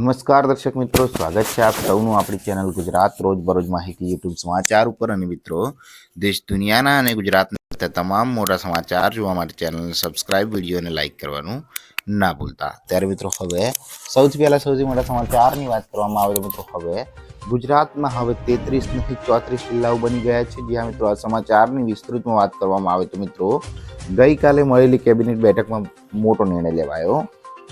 નમસ્કાર દર્શક મિત્રો, સ્વાગત છે આપ સૌનું આપણી ચેનલ ગુજરાત રોજબરોજ માહિતી યુટ્યુબ સમાચાર ઉપર. અને મિત્રો, દેશ દુનિયાના અને ગુજરાતના તમામ મોટા સમાચાર જોવા માટે ચેનલને સબસ્ક્રાઇબ વિડીયોને લાઇક કરવાનું ના ભૂલતા. ત્યારે મિત્રો, હવે સૌથી પહેલાં સૌથી મોટા સમાચારની વાત કરવામાં આવે તો મિત્રો, હવે ગુજરાતમાં હવે તેત્રીસ નથી ચોત્રીસ જિલ્લાઓ બની ગયા છે. જ્યાં મિત્રો, આ સમાચારની વિસ્તૃતમાં વાત કરવામાં આવે તો મિત્રો, ગઈકાલે મળેલી કેબિનેટ બેઠકમાં મોટો નિર્ણય લેવાયો.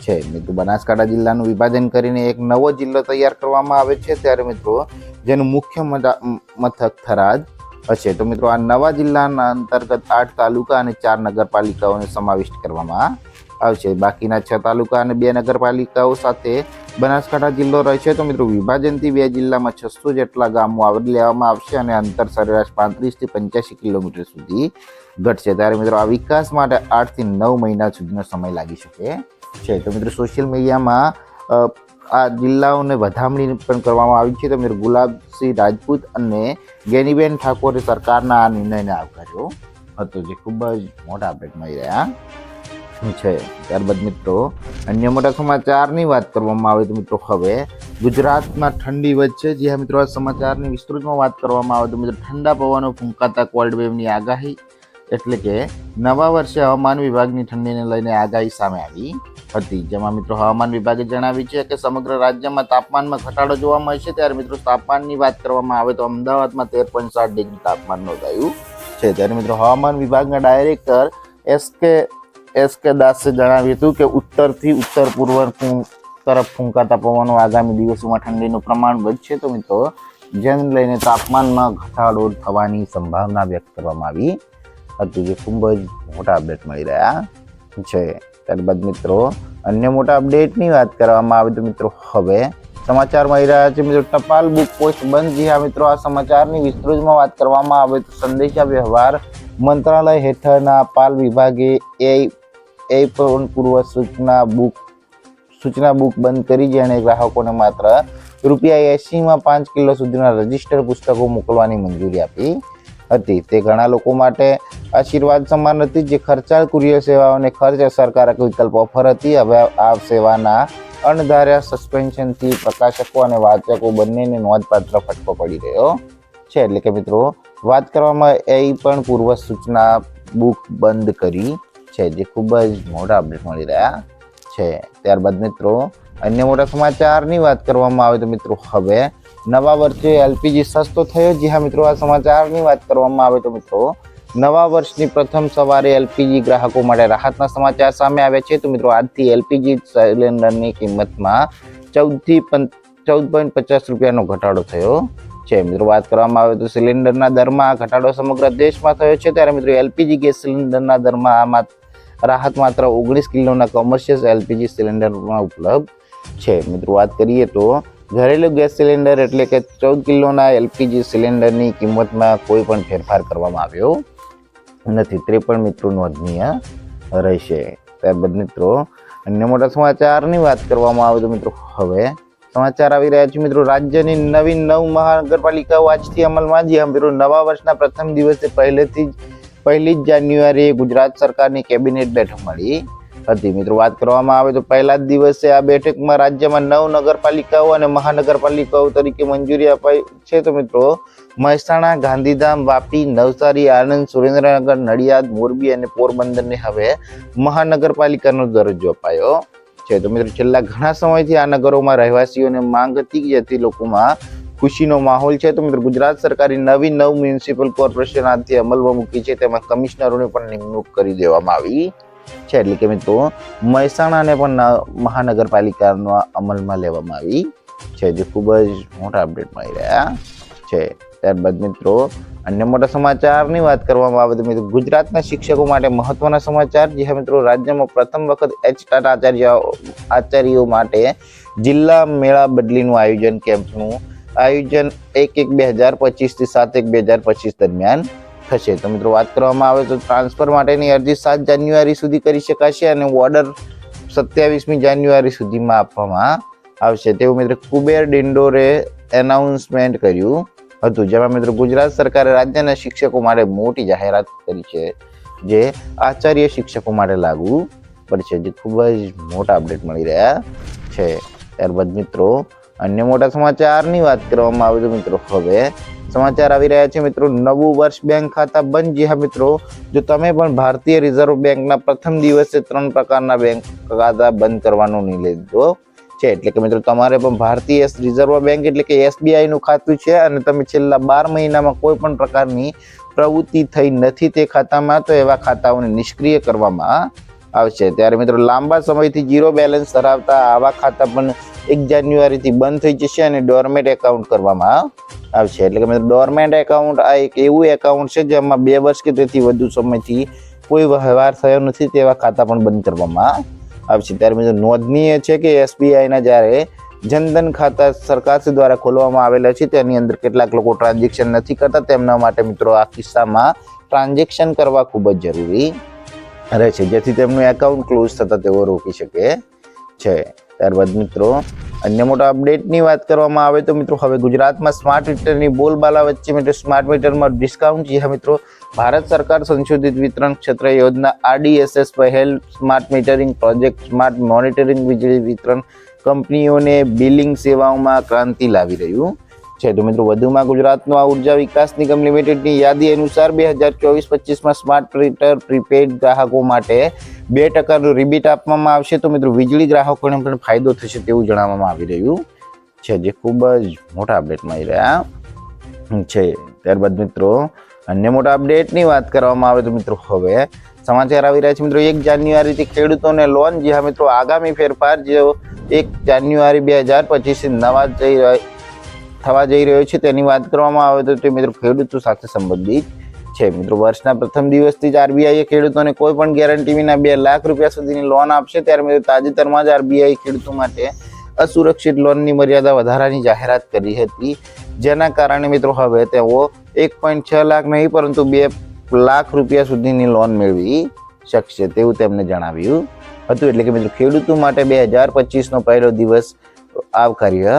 છે. મિત્રો બનાસકાંઠા જિલ્લાનું વિભાજન કરીને એક નવો જિલ્લો તૈયાર કરવામાં આવે છે. ત્યારે મિત્રો, જેનું મુખ્ય મથા- મથક થરાદ હશે. તો મિત્રો, આ નવા જિલ્લાના અંતર્ગત આઠ તાલુકા અને ચાર નગરપાલિકાઓને સમાવિષ્ટ કરવામાં આવશે. બાકીના છ તાલુકા અને બે નગરપાલિકાઓ સાથે બનાસકાંઠા જિલ્લો રહેશે. તો મિત્રો, વિભાજનથી બે જિલ્લામાં છસો જેટલા ગામો આવરી લેવામાં આવશે અને અંતર સરેરાશ પાંત્રીસથી પંચ્યાસી કિલોમીટર સુધી ઘટશે. ત્યારે મિત્રો, આ વિકાસ માટે આઠથી નવ મહિના સુધીનો સમય લાગી શકે. છે. તો મિત્રો સોશિયલ મીડિયામાં આ જિલ્લાઓને વધામણી પણ કરવામાં આવી છે. તો મિત્રો, ગુલાબસિંહ રાજપૂત અને ગેનીબેન ઠાકોરે સરકારના આ નિર્ણયને આવકાર્યો હતો, જે ખૂબ જ મોટા અપડેટ મળી રહ્યા. છે? ત્યારબાદ મિત્રો, અન્ય મોટા સમાચારની વાત કરવામાં આવે તો મિત્રો, હવે ગુજરાતમાં ઠંડી વચ્ચે જ્યાં મિત્રો, આ સમાચારની વિસ્તૃતમાં વાત કરવામાં આવે તો મિત્રો, ઠંડા પવનો ફૂંકાતા કોલ્ડ વેવની આગાહી એટલે કે નવા વર્ષે હવામાન વિભાગની ઠંડીને લઈને આગાહી સામે આવી. હતી. જેમાં મિત્રો હવામાન વિભાગે જણાવ્યું છે કે સમગ્ર રાજ્યમાં તાપમાનમાં ઘટાડો જોવા મળશે. ત્યારે મિત્રો તાપમાનની વાત કરવામાં આવે તો અમદાવાદમાં તેર પોઈન્ટ સાત ડિગ્રી તાપમાન નોંધાયું છે. ત્યારે મિત્રો હવામાન વિભાગના ડાયરેક્ટર એસ કે એસ કે દાસે જણાવ્યું હતું કે ઉત્તરથી ઉત્તર પૂર્વ તરફ ફૂંકાતા પવનો આગામી દિવસોમાં ઠંડીનું પ્રમાણ વધશે. તો મિત્રો જેને લઈને તાપમાનમાં ઘટાડો થવાની સંભાવના વ્યક્ત કરવામાં આવી હતી. જે ખૂબ જ મોટા અપડેટ મળી રહ્યા છે. ત્યારબાદ મિત્રો, અન્ય મોટા અપડેટની વાત કરવામાં આવે તો મિત્રો, હવે સમાચાર મળી રહ્યા છે મિત્રો, ટપાલ બુક પોસ્ટ બંધ. જી હા મિત્રો, આ સમાચારની વિસ્તૃતમાં વાત કરવામાં આવે તો સંદેશા વ્યવહાર મંત્રાલય હેઠળના પાલ વિભાગે એ એ પૂર્વ સૂચના બુક સૂચના બુક બંધ કરી જેણે ગ્રાહકોને માત્ર રૂપિયા એંસીમાં પાંચ કિલો સુધીના રજિસ્ટર પુસ્તકો મોકલવાની મંજૂરી આપી. હતી. તે ઘણા લોકો માટે આશીર્વાદ સમાન હતી જે ખર્ચાળ કુરિયર સેવાઓને ખર્ચ અસરકારક વિકલ્પ ઓફર હતી. હવે આ સેવાના અણધાર્યા સસ્પેન્શનથી પ્રકાશકો અને વાચકો બંનેને નોંધપાત્ર ફટકો પડી રહ્યો છે. એટલે કે મિત્રો, વાત કરવામાં એ પણ પૂર્વ સૂચના બુક બંધ કરી છે, જે ખૂબ જ મોટા અપડેટ મળી રહ્યા છે. ત્યારબાદ મિત્રો અન્ય મોટા સમાચારની વાત કરવામાં આવે તો મિત્રો હવે નવા વર્ષે એલપીજી સસ્તો થયો. જી હા મિત્રો, આ સમાચારની વાત કરવામાં આવે તો મિત્રો, નવા વર્ષની પ્રથમ સવારે એલપીજી ગ્રાહકો માટે રાહતના સમાચાર સામે આવ્યા છે. તો મિત્રો, આજથી એલપીજી સિલિન્ડરની કિંમતમાં ચૌદથી ચૌદ પોઈન્ટ પચાસ રૂપિયાનો ઘટાડો થયો છે. મિત્રો, વાત કરવામાં આવે તો સિલિન્ડરના દરમાં ઘટાડો સમગ્ર દેશમાં થયો છે. ત્યારે મિત્રો, એલપીજી ગેસ સિલિન્ડરના દરમાં આ રાહત માત્ર ઓગણીસ કિલોના કોમર્શિયલ એલપીજી સિલિન્ડરમાં ઉપલબ્ધ છે. મિત્રો, વાત કરીએ તો ઘરેલું ગેસ સિલિન્ડર એટલે કે ચૌદ કિલોના એલપીજી સિલિન્ડરની કિંમતમાં કોઈ પણ ફેરફાર કરવામાં આવ્યો નથી. તે પણ મિત્રો નોંધનીય રહેશે ત્યારબાદ મિત્રો, અન્ય મોટા સમાચારની વાત કરવામાં આવે તો મિત્રો, હવે સમાચાર આવી રહ્યા છે. મિત્રો, રાજ્યની નવી નવ મહાનગરપાલિકાઓ આજથી અમલમાં જે મિત્રો, નવા વર્ષના પ્રથમ દિવસે પહેલેથી જ, પહેલી જ જાન્યુઆરીએ ગુજરાત સરકારની કેબિનેટ બેઠક મળી. હતી મિત્રો, વાત કરવામાં આવે તો પહેલા જ દિવસે આ બેઠકમાં રાજ્યમાં નવ નગરપાલિકાઓ અને મહાનગરપાલિકાઓ તરીકે મંજૂરી અપાઈ છે. તો મિત્રો, મહેસાણા, ગાંધીધામ, વાપી, નવસારી, આણંદ, સુરેન્દ્રનગર, નડિયાદ, મોરબી અને પોરબંદરને હવે મહાનગરપાલિકાનો દરજ્જો અપાયો છે. તો મિત્રો, છેલ્લા ઘણા સમયથી આ નગરોમાં રહેવાસીઓને માંગ હતી કે જેથી લોકોમાં ખુશીનો માહોલ છે. તો મિત્રો, ગુજરાત સરકારે નવી નવ મ્યુનિસિપલ કોર્પોરેશન આજથી અમલમાં મૂકી છે. તેમાં કમિશનરોની પણ નિમણૂક કરી દેવામાં આવી છે. એટલે કે મિત્રો, મહેસાણાને પણ મહાનગરપાલિકાના અમલમાં લેવામાં આવી છે, જે ખૂબ જ મોટા અપડેટ મળી રહ્યા છે. ત્યારબાદ મિત્રો, અન્ય મોટા સમાચારની વાત કરવામાં આવે તો મિત્રો, ગુજરાતના શિક્ષકો માટે મહત્વના સમાચાર, જે મિત્રો રાજ્યમાં પ્રથમ વખત એચ ટાટા આચાર્ય, આચાર્યો માટે જિલ્લા મેળા બદલીનું આયોજન કેમ્પનું આયોજન એક એક બે હજાર પચીસથી સાત એક બે હજાર પચીસ દરમિયાન થશે. તો મિત્રો, વાત કરવામાં આવે તો ટ્રાન્સફર માટેની અરજી સાત જાન્યુઆરી સુધી કરી શકાશે અને ઓર્ડર સત્યાવીસમી જાન્યુઆરી સુધીમાં આપવામાં આવશે. તેવું મિત્રો કુબેર ડિંડોરે એનાઉન્સમેન્ટ કર્યું હતું, જેમાં મિત્રો ગુજરાત સરકારે રાજ્યના શિક્ષકો માટે મોટી જાહેરાત કરી છે, જે આચાર્ય શિક્ષકો માટે લાગુ પડશે, જે ખૂબ જ મોટા અપડેટ મળી રહ્યા છે. ત્યારબાદ મિત્રો, અન્ય મોટા સમાચારની વાત કરવામાં આવે તો મિત્રો, હવે સમાચાર આવી રહ્યા છે, મિત્રો. નવું વર્ષ બેંક ખાતા બંધ. જી મિત્રો. જો તમે પણ ભારતીય રિઝર્વ બેંકના પ્રથમ દિવસે ત્રણ પ્રકારના બેંક ખાતા બંધ કરવાનો નિર્ણય લીધો છે. એટલે કે, મિત્રો, તમારે પણ ભારતીય રિઝર્વ બેંક એટલે કે એસબીઆઈ નું ખાતું છે અને તમે છેલ્લા બાર મહિનામાં કોઈ પણ પ્રકારની પ્રવૃત્તિ થઈ નથી તે ખાતામાં, તો એવા ખાતાઓને નિષ્ક્રિય કરવામાં આવશે. ત્યારે, મિત્રો, લાંબા સમયથી જીરો બેલેન્સ ધરાવતા આવા ખાતા પણ એક જાન્યુઆરીથી બંધ થઈ જશે અને ડોરમેટ એકાઉન્ટ કરવામાં આવશે. એટલે કે મિત્રો ડોરમેન્ટ એકાઉન્ટ આ એક એવું એકાઉન્ટ છે જેમાં બે વર્ષ કે તેથી વધુ સમયથી કોઈ વ્યવહાર થયો નથી તેવા ખાતા પણ બંધ કરવામાં આવશે. ત્યારે મિત્રો નોંધનીય છે કે એસબીઆઈના જ્યારે જનધન ખાતા સરકાર દ્વારા ખોલવામાં આવેલા છે, તેની અંદર કેટલાક લોકો ટ્રાન્ઝેક્શન નથી કરતા. તેમના માટે મિત્રો આ કિસ્સામાં ટ્રાન્ઝેક્શન કરવા ખૂબ જ જરૂરી રહે છે. જેથી તેમનું એકાઉન્ટ ક્લોઝ થતાં તેઓ રોકી શકે છે. ત્યારબાદ મિત્રો અન્ય મોટા અપડેટની વાત કરવામાં આવે તો મિત્રો, હવે ગુજરાતમાં સ્માર્ટ મીટરની બોલબાલા વચ્ચે મિત્રો સ્માર્ટ મીટરમાં ડિસ્કાઉન્ટ છે. મિત્રો, ભારત સરકાર સંશોધિત વિતરણ ક્ષેત્ર યોજના આરડીએસએસ પહેલ smart metering project smart monitoring વીજળી વિતરણ કંપનીઓને બિલિંગ સેવાઓમાં ક્રાંતિ લાવી રહ્યું. છે. તો મિત્રો, વધુમાં ગુજરાતનો આ ઊર્જા વિકાસ નિગમ લિમિટેડની યાદી અનુસાર બે હજાર ચોવીસ પચીસમાં સ્માર્ટ મીટર પ્રીપેડ ગ્રાહકો માટે બે ટકાનું રિબીટ આપવામાં આવશે. તો મિત્રો, વીજળી ગ્રાહકોને પણ ફાયદો થશે તેવું જણાવવામાં આવી રહ્યું છે, જે ખૂબ જ મોટા અપડેટમાં આવી રહ્યા છે. ત્યારબાદ મિત્રો, અન્ય મોટા અપડેટની વાત કરવામાં આવે તો મિત્રો, હવે સમાચાર આવી રહ્યા છે. મિત્રો, એક જાન્યુઆરીથી ખેડૂતોને લોન, જે હા મિત્રો, આગામી ફેરફાર જે એક જાન્યુઆરી બે હજાર પચીસથી નવા જઈ રહ્યા- થવા જઈ રહ્યો છે, તેની વાત કરવામાં આવે તો તે મિત્રો ખેડૂતો સાથે સંબંધિત છે. મિત્રો, વર્ષના પ્રથમ દિવસથી જ આરબીઆઈએ ખેડૂતોને કોઈ પણ ગેરંટી વિના બે લાખ રૂપિયા સુધીની લોન આપશે, ત્યારે મિત્રો તાજેતરમાં જ આરબીઆઈ ખેડૂતો માટે અસુરક્ષિત લોનની મર્યાદા વધારાની જાહેરાત કરી હતી. જેના કારણે મિત્રો હવે તેઓ એક પોઈન્ટ છ લાખ નહીં, પરંતુ બે લાખ રૂપિયા સુધીની લોન મેળવી શકશે તેવું તેમણે જણાવ્યું હતું. એટલે કે મિત્રો, ખેડૂતો માટે બે હજાર પચીસનો પહેલો દિવસ આવકાર્ય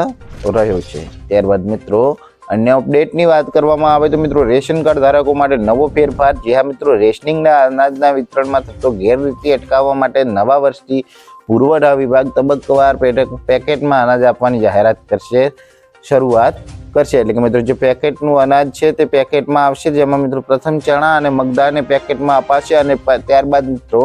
રહ્યો છે. ત્યારબાદ મિત્રો, અન્ય અપડેટની વાત કરવામાં આવે તો મિત્રો, રેશન કાર્ડ ધારકો માટે નવો ફેરફાર, જે આ મિત્રો, રેશનિંગના અનાજના વિતરણમાં થતો ગેરરીતિ અટકાવવા માટે નવા વર્ષથી પુરવઠા વિભાગ તબક્કાવાર પેકેટમાં અનાજ આપવાની જાહેરાત કરશે, શરૂઆત કરશે. એટલે કે મિત્રો, જે પેકેટનું અનાજ છે તે પેકેટમાં આવશે, જેમાં મિત્રો પ્રથમ ચણા અને મગદાને પેકેટમાં અપાશે અને ત્યારબાદ મિત્રો,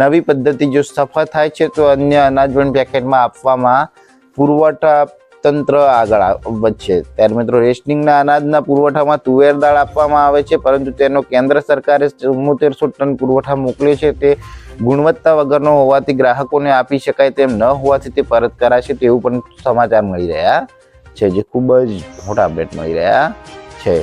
નવી પદ્ધતિ જો સફળ થાય છે, તો અન્ય અનાજ પણ પેકેટમાં આપવામાં પુરવઠા તંત્ર આગળ વધશે. ત્યારે મિત્રો રેશનિંગના અનાજના પુરવઠામાં તુવેર દાળ આપવામાં આવે છે, પરંતુ તેનો કેન્દ્ર સરકારે ચુમ્મોતેરસો ટન પુરવઠા મોકલ્યો છે. તે ગુણવત્તા વગરનો હોવાથી ગ્રાહકોને આપી શકાય તેમ ન હોવાથી તે પરત કરાશે તેવું પણ સમાચાર મળી રહ્યા છે, જે ખૂબ જ મોટા અપડેટ મળી રહ્યા છે.